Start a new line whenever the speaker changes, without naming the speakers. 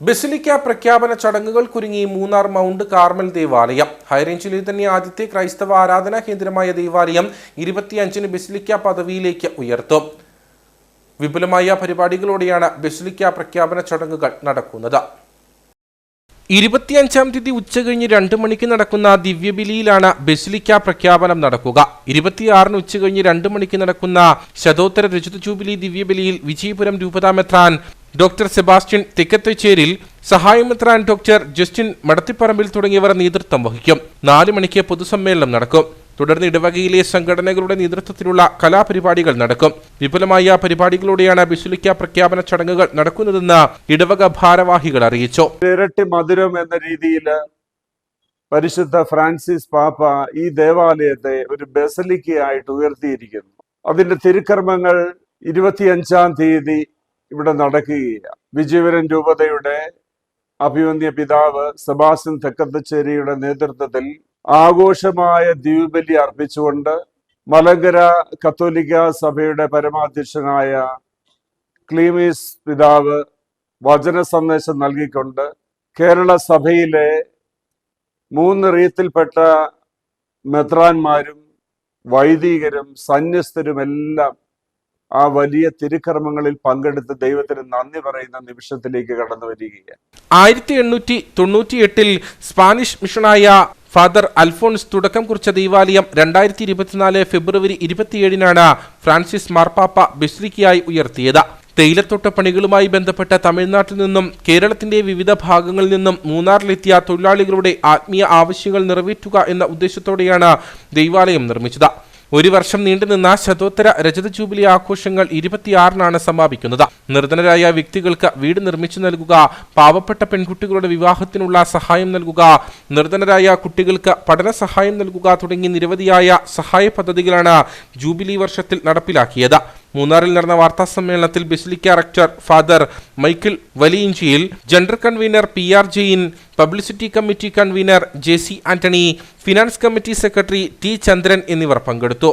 Basilica പ്രഖ്യാപന ചടങ്ങുകൾ കുരുങ്ങി Munnar mount Carmel ദേവാലയം. ഹൈറേഞ്ചിലെ തന്നെ ആദ്യത്തെ ക്രൈസ്തവ ആരാധനാ കേന്ദ്രമായ ദേവാലയം ഇരുപത്തിയഞ്ചിന് ബസിലിക്ക പദവിയിലേക്ക് ഉയർത്തും. വിപുലമായ പരിപാടികളോടെയാണ് ബസിലിക്ക പ്രഖ്യാപന ചടങ്ങുകൾ നടക്കുന്നത്. ഇരുപത്തിയഞ്ചാം തീയതി ഉച്ചകഴിഞ്ഞ് രണ്ട് മണിക്ക് നടക്കുന്ന ദിവ്യബലിയിലാണ് ബസിലിക്ക പ്രഖ്യാപനം നടക്കുക. ഇരുപത്തിയാറിന് ഉച്ചകഴിഞ്ഞ് രണ്ട് മണിക്ക് നടക്കുന്ന ശതോത്തര രജത ജൂബിലി ദിവ്യബലിയിൽ വിജയപുരം രൂപതാമെത്രാൻ ഡോക്ടർ സെബാസ്റ്റ്യൻ തിക്കത്തച്ചേരിൽ സഹായമെത്രാൻ ഡോക്ടർ ജസ്റ്റിൻ മടത്തിപ്പറമ്പിൽ തുടങ്ങിയവർ നേതൃത്വം വഹിക്കും. നാല് മണിക്ക് പൊതുസമ്മേളനം നടക്കും. തുടർന്ന് ഇടവകയിലെ സംഘടനകളുടെ നേതൃത്വത്തിലുള്ള കലാപരിപാടികൾ നടക്കും. വിപുലമായ പരിപാടികളോടെയാണ് ബിസുലിക്ക പ്രഖ്യാപന ചടങ്ങുകൾ നടക്കുന്നതെന്ന് ഇടവക ഭാരവാഹികൾ അറിയിച്ചു.
ഇരട്ടി മധുരം എന്ന രീതിയിൽ പരിശുദ്ധ ഫ്രാൻസിസ് പാപ്പ ഈ ദേവാലയത്തെ ഒരു ബസലിക്കയായിട്ട് ഉയർത്തിയിരിക്കുന്നു. അതിന്റെ തിരുക്കർമ്മങ്ങൾ ഇരുപത്തിയഞ്ചാം തീയതി ഇവിടെ നടക്കുകയില്ല വിജയവരൻ രൂപതയുടെ അഭിമന്യ പിതാവ് സെബാസ്റ്റ്യൻ തെക്കത്തച്ചേരിയുടെ നേതൃത്വത്തിൽ ആഘോഷമായ ദ്വീപലി അർപ്പിച്ചുകൊണ്ട് മലങ്കര കത്തോലിക്ക സഭയുടെ പരമാധ്യക്ഷനായ ക്ലീമീസ് പിതാവ് വചന സന്ദേശം നൽകിക്കൊണ്ട് കേരള സഭയിലെ മൂന്ന് റീത്തിൽപ്പെട്ട മെത്രാന്മാരും വൈദികരും സന്യസ്തരും എല്ലാം ആ വലിയ തിരുക്കർമ്മങ്ങളിൽ പങ്കെടുത്ത് ദൈവത്തിന് നന്ദി പറയുന്ന നിമിഷത്തിലേക്ക് കടന്നു വരികയാണ്.
ആയിരത്തി എണ്ണൂറ്റി തൊണ്ണൂറ്റിയെട്ടിൽ സ്പാനിഷ് മിഷനായ ഫാദർ അൽഫോൺസ് തുടക്കം കുറിച്ച ദൈവാലയം രണ്ടായിരത്തി ഇരുപത്തിനാല് ഫെബ്രുവരി ഇരുപത്തിയേഴിനാണ് ഫ്രാൻസിസ് മാർപ്പാപ്പ ബിസ്ലിക്കയായി ഉയർത്തിയത്. തേയിലത്തോട്ട പണികളുമായി ബന്ധപ്പെട്ട തമിഴ്നാട്ടിൽ നിന്നും കേരളത്തിന്റെ വിവിധ ഭാഗങ്ങളിൽ നിന്നും മൂന്നാറിലെത്തിയ തൊഴിലാളികളുടെ ആത്മീയ ആവശ്യങ്ങൾ നിറവേറ്റുക എന്ന ഉദ്ദേശത്തോടെയാണ് ദൈവാലയം നിർമ്മിച്ചത്. ഒരു വർഷം നീണ്ടുനിന്ന ശതോത്തര രജത ജൂബിലി ആഘോഷങ്ങൾ ഇരുപത്തിയാറിനാണ് സമാപിക്കുന്നത്. നിർധനരായ വ്യക്തികൾക്ക് വീട് നിർമ്മിച്ചു നൽകുക പാവപ്പെട്ട പെൺകുട്ടികളുടെ വിവാഹത്തിനുള്ള സഹായം നൽകുക നിർധനരായ കുട്ടികൾക്ക് പഠന സഹായം നൽകുക തുടങ്ങി നിരവധിയായ സഹായ പദ്ധതികളാണ് ജൂബിലി വർഷത്തിൽ നടപ്പിലാക്കിയത്. മൂന്നാറിൽ നടന്ന വാർത്താ സമ്മേളനത്തിൽ basilica rector father Michael Valiyinchiyil general convener P R Jain publicity committee convener J C Antony finance committee secretary T Chandran എന്നിവർ പങ്കെടുത്തു.